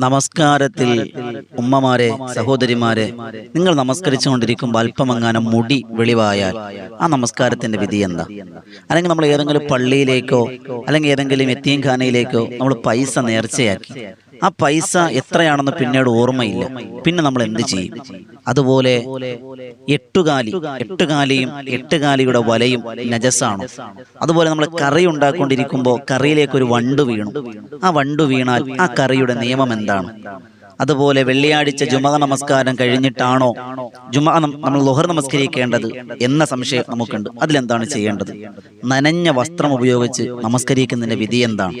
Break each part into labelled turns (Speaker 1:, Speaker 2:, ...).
Speaker 1: നമസ്കാരത്തിൽ ഉമ്മമാരെ സഹോദരിമാരെ നിങ്ങൾ നമസ്കരിച്ചുകൊണ്ടിരിക്കുമ്പോൾ അല്പമങ്ങാനം മുടി വെളിവായാൽ ആ നമസ്കാരത്തിന്റെ വിധി എന്താ? അല്ലെങ്കിൽ നമ്മൾ ഏതെങ്കിലും പള്ളിയിലേക്കോ അല്ലെങ്കിൽ ഏതെങ്കിലും എത്തിയും ഖാനയിലേക്കോ നമ്മൾ പൈസ നേർച്ചയാക്കി. ആ പൈസ എത്രയാണെന്ന് പിന്നീട് ഓർമ്മയില്ല. പിന്നെ നമ്മൾ എന്ത് ചെയ്യും? അതുപോലെ എട്ടുകാലി. എട്ടുകാലിയും എട്ടുകാലിയുടെ വലയും നജസാണ് അതുപോലെ നമ്മൾ കറി ഉണ്ടാക്കൊണ്ടിരിക്കുമ്പോൾ കറിയിലേക്ക് ഒരു വണ്ട് വീണു. ആ വണ്ട് വീണാൽ ആ കറിയുടെ നിയമം എന്താണ്? അതുപോലെ വെള്ളിയാഴ്ച ജുമ നമസ്കാരം കഴിഞ്ഞിട്ടാണോ ജുമ നമ്മൾ ലുഹർ നമസ്കരിക്കേണ്ടത് എന്ന സംശയം നമുക്കുണ്ട്. അതിലെന്താണ് ചെയ്യേണ്ടത്? നനഞ്ഞ വസ്ത്രം ഉപയോഗിച്ച് നമസ്കരിക്കുന്നതിന്റെ വിധി എന്താണ്?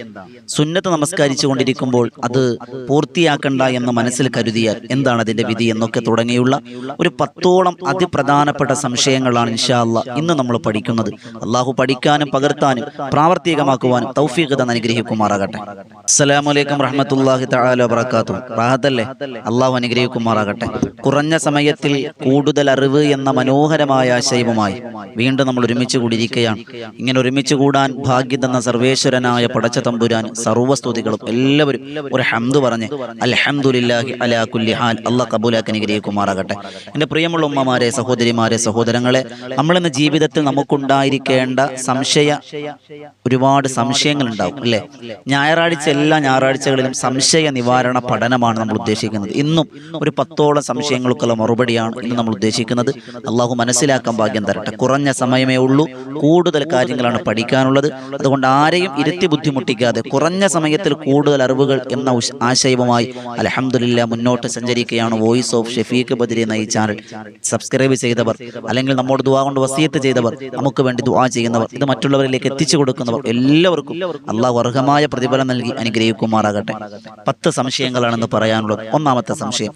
Speaker 1: സുന്നത്ത് നമസ്കരിച്ചു കൊണ്ടിരിക്കുമ്പോൾ അത് പൂർത്തിയാക്കണ്ട എന്ന് മനസ്സിൽ കരുതിയാൽ എന്താണ് അതിന്റെ വിധി എന്നൊക്കെ തുടങ്ങിയുള്ള ഒരു പത്തോളം അതിപ്രധാനപ്പെട്ട സംശയങ്ങളാണ് ഇൻഷാല്ല ഇന്ന് നമ്മൾ പഠിക്കുന്നത്. അള്ളാഹു പഠിക്കാനും പകർത്താനും പ്രാവർത്തികമാക്കുവാനും തൗഫീഖ് തന്നെ അനുഗ്രഹിക്കുമാറാകട്ടെ. അസ്സലാമലൈക്കും റഹ്മത്തല്ലാഹി തആല വബറകാതുഹു. റാഹത്തല്ലേ അള്ളാഹു അനുഗ്രഹിക്കുമാറാകട്ടെ. കുറഞ്ഞ സമയത്തിൽ കൂടുതൽ അറിവ് എന്ന മനോഹരമായ ആശയവുമായി വീണ്ടും നമ്മൾ ഒരുമിച്ച് കൂടിയിരിക്കുകയാണ്. ഇങ്ങനെ ഒരുമിച്ച് കൂടാൻ ഭാഗ്യം തന്ന സർവേശ്വരനായ പടച്ച തമ്പുരാൻ സർവസ്തുതികളും എല്ലാവരും ഒരു ഹംദ് പറഞ്ഞ് അൽഹംദുലില്ലാഹി അലാ കുല്ലി ഹാൽ അള്ളാഹ് കബൂലാക്ക് അനുഗ്രഹിക്കുമാറാകട്ടെ. എന്റെ പ്രിയമുള്ള ഉമ്മമാരെ സഹോദരിമാരെ സഹോദരങ്ങളെ നമ്മളിന്ന് ജീവിതത്തിൽ നമുക്കുണ്ടായിരിക്കേണ്ട സംശയ ഒരുപാട് സംശയങ്ങൾ ഉണ്ടാവും അല്ലേ? ഞായറാഴ്ച എല്ലാ ഞായറാഴ്ചകളിലും സംശയ നിവാരണ പഠനമാണ് നമ്മൾ ഉദ്ദേശിക്കുന്നത്. ഇന്നും ഒരു പത്തോളം സംശയങ്ങൾക്കുള്ള മറുപടിയാണ് ഇന്ന് നമ്മൾ ഉദ്ദേശിക്കുന്നത്. അള്ളാഹു മനസ്സിലാക്കാൻ ഭാഗ്യം തരട്ടെ. കുറഞ്ഞ സമയമേ ഉള്ളൂ. കൂടുതൽ കാര്യങ്ങളാണ് പഠിക്കാനുള്ളത്. അതുകൊണ്ട് ആരെയും ഇരുത്തി ബുദ്ധിമുട്ടിക്കാതെ കുറഞ്ഞ സമയത്തിൽ കൂടുതൽ അറിവുകൾ എന്ന ആശയവുമായി അലഹമുല്ല മുന്നോട്ട് സഞ്ചരിക്കുകയാണ് വോയിസ് ഓഫ് ഷെഫീഖ് ബദിരി എന്ന ഈ ചാനൽ. സബ്സ്ക്രൈബ് ചെയ്തവർ അല്ലെങ്കിൽ നമ്മോട് ദുവാ കൊണ്ട് വസീയത്ത് ചെയ്തവർ നമുക്ക് വേണ്ടി ദുവാ ചെയ്യുന്നവർ ഇത് മറ്റുള്ളവരിലേക്ക് എത്തിച്ചു കൊടുക്കുന്നവർ എല്ലാവർക്കും അള്ളാഹു അർഹമായ പ്രതിഫലം നൽകി അനുഗ്രഹിക്കുമാറാകട്ടെ. പത്ത് സംശയങ്ങളാണെന്ന് പറയാനുള്ളത് ഒന്നാമത്തെ സംശയം.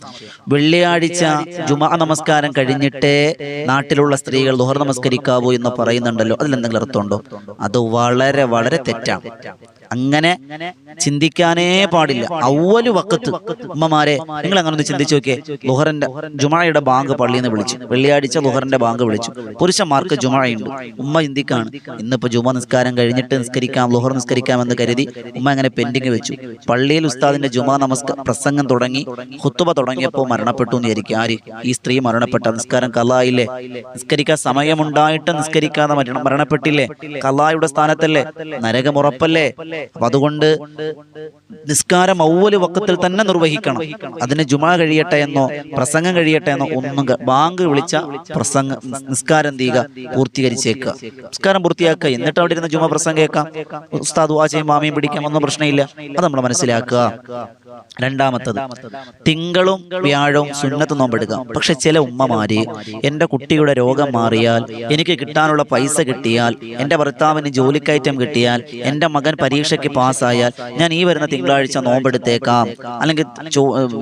Speaker 1: വെള്ളിയാഴ്ച ജുമാ നമസ്കാരം കഴിഞ്ഞിട്ടേ നാട്ടിലുള്ള സ്ത്രീകൾ ദുഹർ നമസ്കരിക്കാവൂ എന്ന് പറയുന്നുണ്ടല്ലോ. അതിലെന്തെങ്കിലും അർത്ഥമുണ്ടോ? അത് വളരെ വളരെ തെറ്റാണ്. അങ്ങനെ ചിന്തിക്കാനേ പാടില്ല. ഔവൽ വക്കത്ത് ഉമ്മമാരെ നിങ്ങൾ അങ്ങനെ ഒന്ന് ചിന്തിച്ചു നോക്കിയേ. ലുഹറിന്റെ ജുമായയുടെ ബാങ്ക് പള്ളിയിൽ നിന്ന് വിളിച്ചു. വെള്ളിയാഴ്ച ലുഹറിന്റെ ബാങ്ക് വിളിച്ചു. പുരുഷന്മാർക്ക് ജുമായുണ്ട്. ഉമ്മ ചിന്തിക്കാണ് ഇന്നിപ്പോ ജുമ നിസ്കാരം കഴിഞ്ഞിട്ട് നിസ്കരിക്കാം ലുഹർ നിസ്കരിക്കാം എന്ന് കരുതി ഉമ്മ അങ്ങനെ പെൻഡിങ് വെച്ചു. പള്ളിയിൽ ഉസ്താദിന്റെ ജുമാ നമസ്ക പ്രസംഗം തുടങ്ങി ഹുത്തുബ തുടങ്ങിയപ്പോൾ മരണപ്പെട്ടു എന്ന് വിചാരിക്കും. ആര്? ഈ സ്ത്രീ മരണപ്പെട്ട നിസ്കാരം കലായില്ലേ? നിസ്കരിക്കാൻ സമയമുണ്ടായിട്ട് നിസ്കരിക്കാതെ മരണപ്പെട്ടില്ലേ? കലായുടെ സ്ഥാനത്തല്ലേ? നരകമുറപ്പല്ലേ അപ്പൊ അതുകൊണ്ട് നിസ്കാരം ഔവൽ വക്കത്തിൽ തന്നെ നിർവഹിക്കണം. അതിന് ജുമാ കഴിയട്ടെ എന്നോ പ്രസംഗം കഴിയട്ടെ എന്നോ ഒന്നും ബാങ്ക് വിളിച്ച പ്രസംഗ നിസ്കാരം തീക പൂർത്തീകരിച്ചേക്കുക. നിസ്കാരം പൂർത്തിയാക്കുക. എന്നിട്ട് അവിടെ ഇരുന്ന് ജുമാ പ്രസംഗം കേൾക്കാം. ഉസ്താദ് വാചയും മാമയും പിടിക്കാം ഒന്നും പ്രശ്നമില്ല. അത് നമ്മൾ മനസ്സിലാക്കുക. രണ്ടാമത്തത് തിങ്കളും വ്യാഴവും സുന്നത്ത് നോമ്പെടുക്കാം പക്ഷെ ചില ഉമ്മമാര് എന്റെ കുട്ടിയുടെ രോഗം മാറിയാൽ എനിക്ക് കിട്ടാനുള്ള പൈസ കിട്ടിയാൽ എന്റെ ഭർത്താവിന് ജോലിക്കയറ്റം കിട്ടിയാൽ എന്റെ മകൻ പരീക്ഷയ്ക്ക് പാസ്സായാൽ ഞാൻ ഈ വരുന്ന തിങ്കളാഴ്ച നോമ്പെടുത്തേക്കാം. അല്ലെങ്കിൽ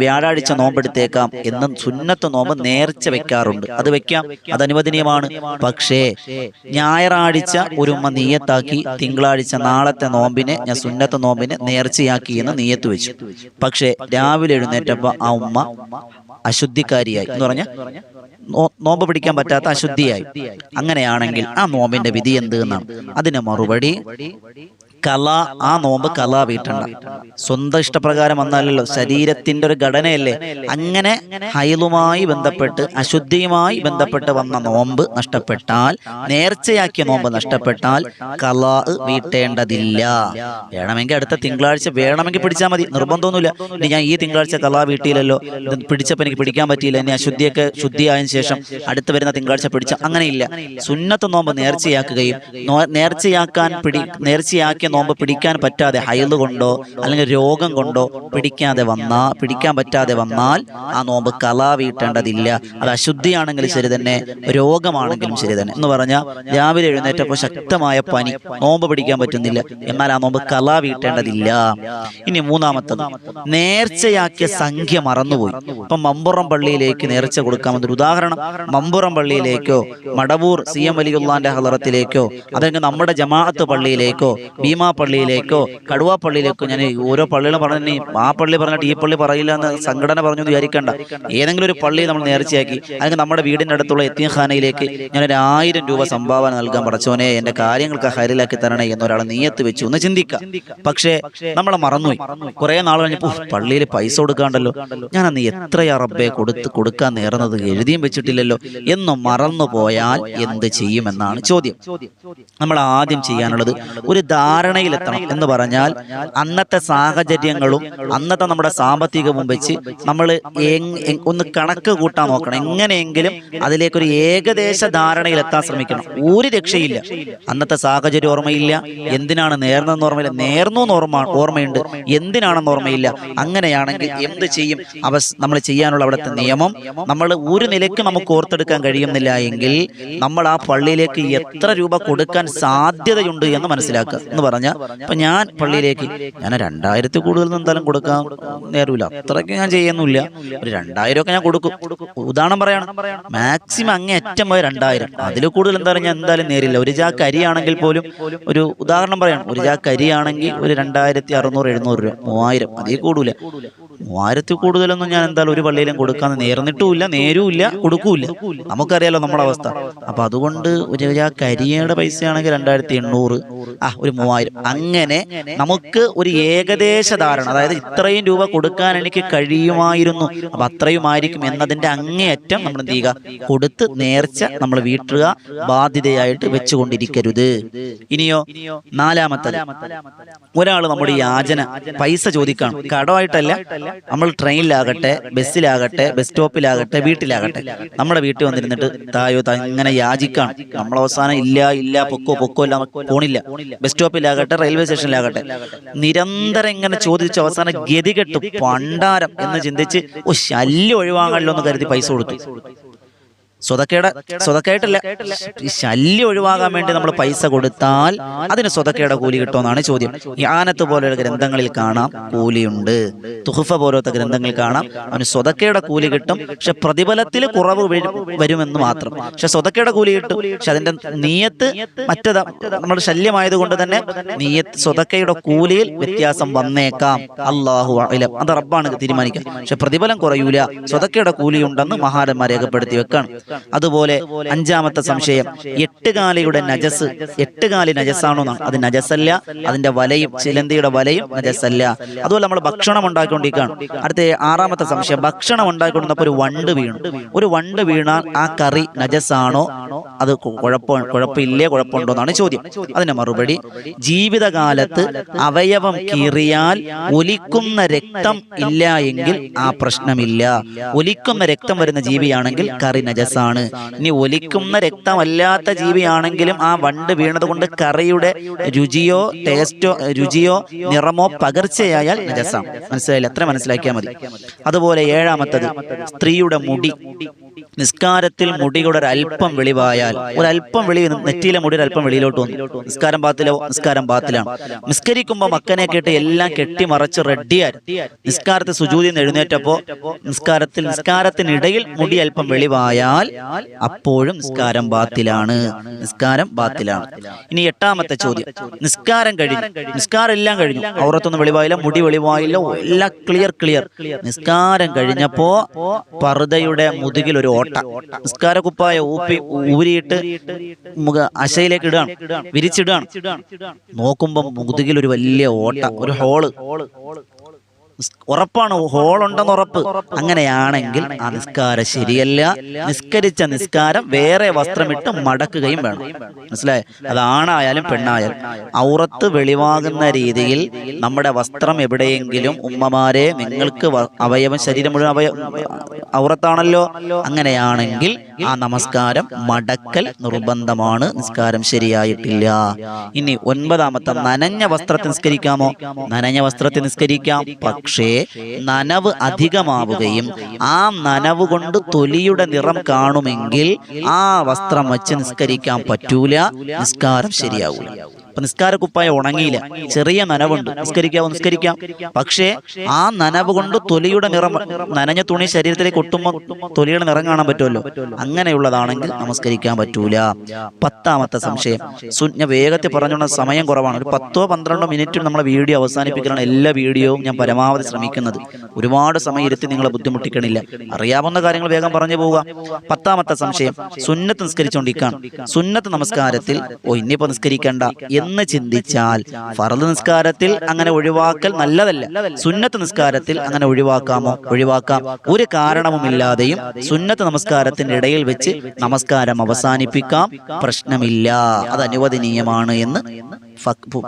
Speaker 1: വ്യാഴാഴ്ച നോമ്പെടുത്തേക്കാം എന്ന് സുന്നത്ത് നോമ്പ് നേർച്ച വെക്കാറുണ്ട്. അത് വെക്കാം. അത് അനുവദനീയമാണ്. പക്ഷേ ഞായറാഴ്ച ഒരു ഉമ്മ നീയത്താക്കി തിങ്കളാഴ്ച നാളത്തെ നോമ്പിനെ ഞാൻ സുന്നത്ത് നോമ്പിനെ നേർച്ചയാക്കി എന്ന് നീയത്ത് വെച്ചു. പക്ഷേ രാവിലെ എഴുന്നേറ്റപ്പോൾ ആ ഉമ്മ അശുദ്ധിക്കാരിയായി. എന്ന് പറഞ്ഞ നോമ്പ് പിടിക്കാൻ പറ്റാത്ത അശുദ്ധിയായി. അങ്ങനെയാണെങ്കിൽ ആ നോമ്പിന്റെ വിധി എന്ത് എന്നാണ്? അതിന് മറുപടി കല ആ നോമ്പ് കല വീട്ടണ്ട സ്വന്തം ഇഷ്ടപ്രകാരം വന്നാലല്ലോ ശരീരത്തിന്റെ ഒരു ഘടനയല്ലേ? അങ്ങനെ ഹൈലുമായി ബന്ധപ്പെട്ട് അശുദ്ധിയുമായി ബന്ധപ്പെട്ട് വന്ന നോമ്പ് നഷ്ടപ്പെട്ടാൽ നേർച്ചയാക്കിയ നോമ്പ് നഷ്ടപ്പെട്ടാൽ കല വീട്ടേണ്ടതില്ല. വേണമെങ്കിൽ അടുത്ത തിങ്കളാഴ്ച വേണമെങ്കിൽ പിടിച്ചാൽ മതി. നിർബന്ധമൊന്നുമില്ല. ഇനി ഞാൻ ഈ തിങ്കളാഴ്ച കല വീട്ടിയില്ലല്ലോ പിടിച്ചപ്പോൾ എനിക്ക് പിടിക്കാൻ പറ്റിയില്ല. ഇനി അശുദ്ധിയൊക്കെ ശുദ്ധിയായതിനു ശേഷം അടുത്ത് വരുന്ന തിങ്കളാഴ്ച പിടിച്ച അങ്ങനെയില്ല. സുന്നത്ത് നോമ്പ് നേർച്ചയാക്കുകയും നേർച്ചയാക്കാൻ പിടി നേർച്ചയാക്കിയ നോമ്പ് പിടിക്കാൻ പറ്റാതെ ഹയൽ കൊണ്ടോ അല്ലെങ്കിൽ രോഗം കൊണ്ടോ പിടിക്കാതെ വന്നാൽ പിടിക്കാൻ പറ്റാതെ വന്നാൽ ആ നോമ്പ് കലാ വീട്ടേണ്ടതില്ല അത് അശുദ്ധിയാണെങ്കിലും ശരി തന്നെ രോഗമാണെങ്കിലും ശരി തന്നെ. എന്ന് പറഞ്ഞാൽ രാവിലെ എഴുന്നേറ്റപ്പോൾ ശക്തമായ പനി നോമ്പ് പിടിക്കാൻ പറ്റുന്നില്ല. എന്നാൽ ആ നോമ്പ് കലാ വീട്ടേണ്ടതില്ല ഇനി മൂന്നാമത്തത് നേർച്ചയാക്കിയ സംഖ്യ മറന്നുപോയി. ഇപ്പം മമ്പുറം പള്ളിയിലേക്ക് നേർച്ച കൊടുക്കാമെന്നൊരു ഉദാഹരണം. മമ്പുറം പള്ളിയിലേക്കോ മടവൂർ സി എം വലിയുള്ളാന്റെ ഹലറത്തിലേക്കോ അതെങ്കിൽ നമ്മുടെ ജമാഅത്ത് പള്ളിയിലേക്കോ ഭീമ ഉലുമാ പള്ളിയിലേക്കോ കടുവാ പള്ളിയിലേക്കോ ഞാൻ ഓരോ പള്ളികളും പറഞ്ഞു ആ പള്ളി പറഞ്ഞിട്ട് ഈ പള്ളി പറയില്ല എന്ന് സംഘടന പറഞ്ഞു വിചാരിക്കേണ്ട. ഏതെങ്കിലും ഒരു പള്ളി നമ്മൾ നേർച്ചയാക്കി അല്ലെങ്കിൽ നമ്മുടെ വീടിന്റെ അടുത്തുള്ള എത്തിയഖാനയിലേക്ക് ഞാൻ ഒരു ആയിരം രൂപ സംഭാവന നൽകാൻ പടച്ചോനെ എന്റെ കാര്യങ്ങൾക്ക് ഹരിലാക്കി തരണേ എന്നൊരാൾ നീയത്ത് വെച്ചു എന്ന് ചിന്തിക്കാം. പക്ഷേ നമ്മളെ മറന്നുപോയി. കുറെ നാൾ കഴിഞ്ഞപ്പോൾ പള്ളിയിൽ പൈസ കൊടുക്കാണ്ടല്ലോ. ഞാൻ അന്ന് എത്രയാ റബ്ബെ കൊടുത്ത് കൊടുക്കാൻ നേർന്നത് എഴുതിയും വെച്ചിട്ടില്ലല്ലോ. എന്ന് മറന്നു പോയാൽ എന്ത് ചെയ്യുമെന്നാണ് ചോദ്യം. നമ്മൾ ആദ്യം ചെയ്യാനുള്ളത് ഒരു ധാരണയിലെത്തണം എന്ന് പറഞ്ഞാൽ അന്നത്തെ സാഹചര്യങ്ങളും അന്നത്തെ നമ്മുടെ സാമ്പത്തികവും വെച്ച് നമ്മൾ ഒന്ന് കണക്ക് കൂട്ടാൻ നോക്കണം. എങ്ങനെയെങ്കിലും അതിലേക്കൊരു ഏകദേശ ധാരണയിലെത്താൻ ശ്രമിക്കണം. ഒരു രക്ഷയില്ല. അന്നത്തെ സാഹചര്യം ഓർമ്മയില്ല. എന്തിനാണ് നേർന്നെന്ന് ഓർമ്മയില്ല. നേർന്നു എന്ന് ഓർമ്മ ഓർമ്മയുണ്ട്. എന്തിനാണെന്ന് ഓർമ്മയില്ല. അങ്ങനെയാണെങ്കിൽ എന്ത് ചെയ്യും? അവ നമ്മൾ ചെയ്യാനുള്ള അവിടുത്തെ നിയമം നമ്മൾ ഒരു നിലയ്ക്ക് നമുക്ക് ഓർത്തെടുക്കാൻ കഴിയുന്നില്ല എങ്കിൽ നമ്മൾ ആ പള്ളിയിലേക്ക് എത്ര രൂപ കൊടുക്കാൻ സാധ്യതയുണ്ട് എന്ന് മനസ്സിലാക്കുക എന്ന് പറഞ്ഞാൽ ഇപ്പൊ ഞാൻ പള്ളിയിലേക്ക് ഞാൻ രണ്ടായിരത്തി കൂടുതൽ എന്തായാലും കൊടുക്കാൻ നേരമില്ല അത്രയ്ക്ക് ഞാൻ ചെയ്യുന്നില്ല ഒരു രണ്ടായിരം ഒക്കെ ഞാൻ കൊടുക്കും. ഉദാഹരണം പറയണം മാക്സിമം അങ്ങേ അറ്റം പോയ രണ്ടായിരം. അതിൽ കൂടുതൽ എന്തായാലും ഞാൻ എന്തായാലും നേരില്ല. ഒരു ചാക്ക് അരിയാണെങ്കിൽ പോലും ഒരു ഉദാഹരണം പറയണം ഒരു ചാക്ക് അരിയാണെങ്കിൽ ഒരു രണ്ടായിരത്തി അറുന്നൂറ് എഴുന്നൂറ് രൂപ മൂവായിരം. അതിൽ കൂടൂല. മൂവായിരത്തി കൂടുതലൊന്നും ഞാൻ എന്തായാലും ഒരു പള്ളിയിലും കൊടുക്കാന്ന് നേർന്നിട്ടുമില്ല നേരുമില്ല കൊടുക്കൂല നമുക്കറിയാലോ നമ്മുടെ അവസ്ഥ. അപ്പൊ അതുകൊണ്ട് ഒരു ആ അരിയുടെ പൈസയാണെങ്കിൽ രണ്ടായിരത്തി എണ്ണൂറ്. ആ ഒരു മൂവായിരം. അങ്ങനെ നമുക്ക് ഒരു ഏകദേശ ധാരണ അതായത് ഇത്രയും രൂപ കൊടുക്കാൻ എനിക്ക് കഴിയുമായിരുന്നു. അപ്പൊ അത്രയുമായിരിക്കും എന്നതിന്റെ അങ്ങേയറ്റം നമ്മൾ എന്ത് ചെയ്യുക? കൊടുത്ത് നേർച്ച നമ്മൾ വീട്ടുക ബാധ്യതയായിട്ട് വെച്ചുകൊണ്ടിരിക്കരുത്. ഇനിയോ നാലാമത്തത്. ഒരാൾ നമ്മുടെ യാചന പൈസ ചോദിക്കണം. കടമായിട്ടല്ല നമ്മൾ ട്രെയിനിലാകട്ടെ ബസ്സിലാകട്ടെ ബസ് സ്റ്റോപ്പിലാകട്ടെ വീട്ടിലാകട്ടെ. നമ്മുടെ വീട്ടിൽ വന്നിരുന്നിട്ട് തായോ താ ഇങ്ങനെ യാചിക്കാണ് നമ്മൾ അവസാനം ഇല്ല ഇല്ല പൊക്കോ പൊക്കോ ഇല്ല പോണില്ല. ബസ് സ്റ്റോപ്പിലാകട്ടെ റെയിൽവേ സ്റ്റേഷനിലാകട്ടെ. നിരന്തരം ഇങ്ങനെ ചോദിച്ച് അവസാനം ഗതികെട്ട് പണ്ടാരം എന്ന് ചിന്തിച്ച് ഓ ശല്യം ഒഴിവാകാമല്ലോ എന്ന് കരുതി പൈസ കൊടുത്തു. സ്വതക്കേടെ സ്വതക്കേട്ടല്ല. ഈ ശല്യം ഒഴിവാകാൻ വേണ്ടി നമ്മൾ പൈസ കൊടുത്താൽ അതിന് സ്വതക്കേടെ കൂലി കിട്ടുമെന്നാണ് ചോദ്യം. യാനത്ത് പോലെയുള്ള ഗ്രന്ഥങ്ങളിൽ കാണാം കൂലിയുണ്ട്. തുഹഫ പോലത്തെ ഗ്രന്ഥങ്ങളിൽ കാണാം. അവന് സ്വതക്കേടെ കൂലി കിട്ടും. പക്ഷെ പ്രതിഫലത്തിൽ കുറവ് വരുമെന്ന് മാത്രം. പക്ഷെ സ്വതക്കേടെ കൂലി കിട്ടും. പക്ഷെ അതിന്റെ നീയത്ത് മറ്റേത് നമ്മൾ ശല്യമായത് കൊണ്ട് തന്നെ നീയത്ത് സ്വതക്കയുടെ കൂലിയിൽ വ്യത്യാസം വന്നേക്കാം. അള്ളാഹു അലം. അത് റബ്ബാണ് തീരുമാനിക്കുക. പക്ഷെ പ്രതിഫലം കുറയൂല. സ്വതക്കയുടെ കൂലിയുണ്ടെന്ന് മഹാരന്മാർ രേഖപ്പെടുത്തി വെക്കാണ്. അതുപോലെ അഞ്ചാമത്തെ സംശയം എട്ടുകാലിയുടെ നജസ് എട്ടുകാലി നജസാണോ എന്നാണ് അത് നജസല്ല അതിന്റെ വലയും ചിലന്തിയുടെ വലയും നജസ്സല്ല. അതുപോലെ നമ്മൾ ഭക്ഷണം ഉണ്ടാക്കിക്കൊണ്ടിരിക്കുകയാണ്. അടുത്ത ആറാമത്തെ സംശയം ഭക്ഷണം ഉണ്ടാക്കിക്കൊണ്ടിരുന്നപ്പോൾ ഒരു വണ്ട് വീണു. ഒരു വണ്ട് വീണാൽ ആ കറി നജസാണോ അത് കുഴപ്പ കുഴപ്പം കുഴപ്പമില്ലേ കുഴപ്പമുണ്ടോ എന്നാണ് ചോദ്യം. അതിന്റെ മറുപടി ജീവിതകാലത്ത് അവയവം കീറിയാൽ ഒലിക്കുന്ന രക്തം ഇല്ല എങ്കിൽ ആ പ്രശ്നമില്ല. ഒലിക്കുന്ന രക്തം വരുന്ന ജീവിയാണെങ്കിൽ കറി നജസാണ് ഇനി ഒലിക്കുന്ന രക്തമല്ലാത്ത ജീവിയാണെങ്കിലും ആ വണ്ട് വീണത് കൊണ്ട് കറിയുടെ രുചിയോ ടേസ്റ്റോ രുചിയോ നിറമോ പകർച്ചയായാൽ നജസാണ് മനസ്സിലായില്ല? അത്ര മനസ്സിലാക്കിയാൽ മതി. അതുപോലെ ഏഴാമത്തത് സ്ത്രീയുടെ മുടി. നിസ്കാരത്തിൽ മുടിയുടെ ഒരു അല്പം വെളിവായാൽ ഒരല്പം വെളി നെറ്റിയിലെ മുടി ഒരു അല്പം വെളിയിലോട്ട് വന്നു. നിസ്കാരം പാത്തിലോ നിസ്കാരം പാത്തിലാണ് നിസ്കരിക്കുമ്പോൾ മക്കനെ കേട്ട് എല്ലാം കെട്ടി മറച്ച് റെഡിയായി നിസ്കാരത്തെ സുജൂതി എഴുന്നേറ്റപ്പോ നിസ്കാരത്തിൽ നിസ്കാരത്തിനിടയിൽ മുടി അല്പം വെളിവായാൽ അപ്പോഴും നിസ്കാരം ബാത്തിലാണ്. നിസ്കാരം ബാത്തിലാണ്. ഇനി എട്ടാമത്തെ ചോദ്യം. നിസ്കാരം കഴിഞ്ഞു. നിസ്കാരം എല്ലാം കഴിഞ്ഞു. ഔറത്തൊന്നും വെളിവായില്ല മുടി വെളിവായില്ല. എല്ലാം ക്ലിയർ ക്ലിയർ നിസ്കാരം കഴിഞ്ഞപ്പോ പർദയുടെ മുതുകിൽ ഒരു ഓട്ട. നിസ്കാര കുപ്പായ ഊപ്പി ഊരിയിട്ട് മുഖ അശയിലേക്ക് ഇടുകയാണ്. വിരിച്ചിടുകയാണ്. നോക്കുമ്പോ മുതുകിൽ ഒരു വലിയ ഓട്ട ഒരു ഹോൾ. ഉറപ്പാണ്. ഹോളുണ്ടെന്ന് ഉറപ്പ്. അങ്ങനെയാണെങ്കിൽ ആ നിസ്കാരം ശരിയല്ല. നിസ്കരിച്ച നിസ്കാരം വേറെ വസ്ത്രമിട്ട് മടക്കുകയും വേണം. മനസ്സിലായി? അത് ആണായാലും പെണ്ണായാലും. ഔറത്ത് വെളിവാകുന്ന രീതിയിൽ നമ്മുടെ വസ്ത്രം എവിടെയെങ്കിലും ഉമ്മമാരെ നിങ്ങൾക്ക് അവയവം ശരീരം മുഴുവൻ അവയ ഔറത്താണല്ലോ. അങ്ങനെയാണെങ്കിൽ ആ നമസ്കാരം മടക്കൽ നിർബന്ധമാണ്. നിസ്കാരം ശരിയായിട്ടില്ല. ഇനി ഒൻപതാമത്തെ നനഞ്ഞ വസ്ത്രത്തിൽ നിസ്കരിക്കാമോ? നനഞ്ഞ വസ്ത്രത്തെ നിസ്കരിക്കാം. പക്ഷേ നനവ് അധികമാവുകയും ആ നനവ് കൊണ്ട് തൊലിയുടെ നിറം കാണുമെങ്കിൽ ആ വസ്ത്രം വച്ച് നിസ്കരിക്കാൻ പറ്റൂല നിസ്കാരം ശരിയാവൂല. അപ്പൊ നിസ്കാര കുപ്പായ ഉണങ്ങിയില്ല. ചെറിയ നനവുണ്ട്. നിസ്കരിക്കാവോ? നിസ്കരിക്കാം. പക്ഷേ ആ നനവ് കൊണ്ട് തൊലിയുടെ നിറം നനഞ്ഞ തുണി ശരീരത്തിലേക്ക് ഒട്ടുമ്പോൾ തൊലിയുടെ നിറം കാണാൻ പറ്റുമല്ലോ? അങ്ങനെയുള്ളതാണെങ്കിൽ നമസ്കരിക്കാൻ പറ്റൂല. പത്താമത്തെ സംശയം. സുജ്ഞ വേഗത്തിൽ പറഞ്ഞുകൊണ്ട് സമയം കുറവാണ്. ഒരു പത്തോ പന്ത്രണ്ടോ മിനിറ്റ് നമ്മളെ വീഡിയോ അവസാനിപ്പിക്കാനാണ് എല്ലാ വീഡിയോയും ഞാൻ പരമാവധി ശ്രമിക്കുന്നത്. ഒരുപാട് സമയം ഇരുത്തി നിങ്ങളെ ബുദ്ധിമുട്ടിക്കണില്ല. അറിയാവുന്ന കാര്യങ്ങൾ വേഗം പറഞ്ഞു പോവുക. പത്താമത്തെ സംശയം സുന്നത്ത് നിസ്കരിച്ചുകൊണ്ടിരിക്കുകയാണ് സുന്നത്ത് നമസ്കാരത്തിൽ ഓ ഇനിയിപ്പോ നിസ്കരിക്കേണ്ട. എന്ന് ചിന്തിച്ചാൽ ഫറദ് നിസ്കാരത്തിൽ അങ്ങനെ ഒഴിവാക്കൽ നല്ലതല്ല. സുന്നത്ത് നിസ്കാരത്തിൽ അങ്ങനെ ഒഴിവാക്കാമോ? ഒഴിവാക്കാം. ഒരു കാരണവുമില്ലാതെയും സുന്നത്ത് നമസ്കാരത്തിന്റെ ഇടയിൽ വെച്ച് നമസ്കാരം അവസാനിപ്പിക്കാം. പ്രശ്നമില്ല. അത് അനുവദനീയമാണ് എന്ന് ഫക്- ഫു-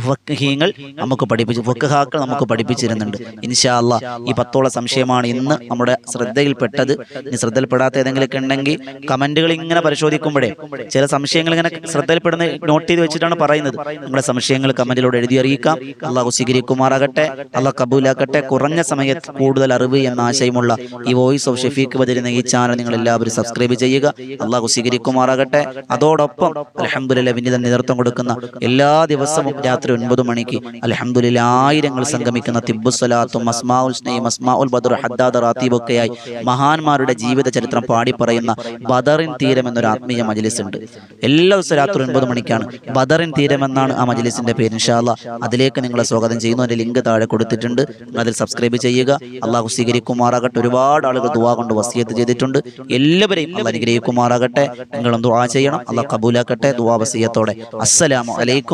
Speaker 1: ഫഖീങ്ങൾ നമുക്ക് പഠിപ്പിച്ചു. ഫുക്കഹാക്കൾ നമുക്ക് പഠിപ്പിച്ചിരുന്നുണ്ട്. ഇൻഷാ അല്ലാ ഈ പത്തോളം സംശയമാണ് ഇന്ന് നമ്മുടെ ശ്രദ്ധയിൽപ്പെട്ടത്. ഇനി ശ്രദ്ധയിൽപ്പെടാത്ത ഏതെങ്കിലുമൊക്കെ ഉണ്ടെങ്കിൽ കമന്റുകൾ ഇങ്ങനെ പരിശോധിക്കുമ്പോഴേ ചില സംശയങ്ങൾ ഇങ്ങനെ ശ്രദ്ധയിൽപ്പെടുന്ന നോട്ട് ചെയ്ത് വെച്ചിട്ടാണ് പറയുന്നത്. നമ്മുടെ സംശയങ്ങൾ കമന്റിലൂടെ എഴുതി അറിയിക്കാം. അള്ളാഹു സ്വീകരിക്കുമാറാകട്ടെ അള്ളാഹ് കബൂലാക്കട്ടെ. കുറഞ്ഞ സമയത്ത് കൂടുതൽ അറിവ് എന്ന ആശയമുള്ള ഈ വോയിസ് ഓഫ് ഷെഫീഖ് വരുന്ന ഈ ചാനൽ നിങ്ങൾ എല്ലാവരും സബ്സ്ക്രൈബ് ചെയ്യുക. അള്ളാഹു സ്വീകരിക്കുമാറാകട്ടെ. അതോടൊപ്പം അലഹമുല്ല വിനിത നേതൃത്വം കൊടുക്കുന്ന എല്ലാ ദിവസവും രാത്രി ഒൻപത് മണിക്ക് അലഹമുല്ല ആയിരങ്ങൾ സംഗമിക്കുന്ന തിബുസലാത്തും അസ്മാ അസ്മാഉൽ ബദർ ഹദ്ദാദ് റാത്തീബൊക്കെയായി മഹാന്മാരുടെ ജീവിത ചരിത്രം പാടി പറയുന്ന ബദറിൻ തീരം എന്നൊരു ആത്മീയ മജലിസ് ഉണ്ട് എല്ലാ ദിവസവും രാത്രി ഒൻപത് മണിക്കാണ് ബദറിൻ തീരം എന്നാണ് ആ മജലിസിന്റെ പേര് ഇൻഷാല്ല അതിലേക്ക് നിങ്ങളെ സ്വാഗതം ചെയ്യുന്നു. അതിന്റെ ലിങ്ക് താഴെ കൊടുത്തിട്ടുണ്ട്. അതിൽ സബ്സ്ക്രൈബ് ചെയ്യുക. അള്ളാഹു സ്വീകരിക്കുമാറാകട്ടെ. ഒരുപാട് ആളുകൾ ദുവാ കൊണ്ട് വസിയത്ത് ചെയ്തിട്ടുണ്ട്. എല്ലാവരെയും അനുഗ്രഹിക്കുമാറാകട്ടെ. നിങ്ങളും ദുവാ ചെയ്യണം. അള്ളാഹ് കബൂലാക്കട്ടെ. ദുവാ വസിയത്തോടെ. അസ്സലാമു അലൈക്കും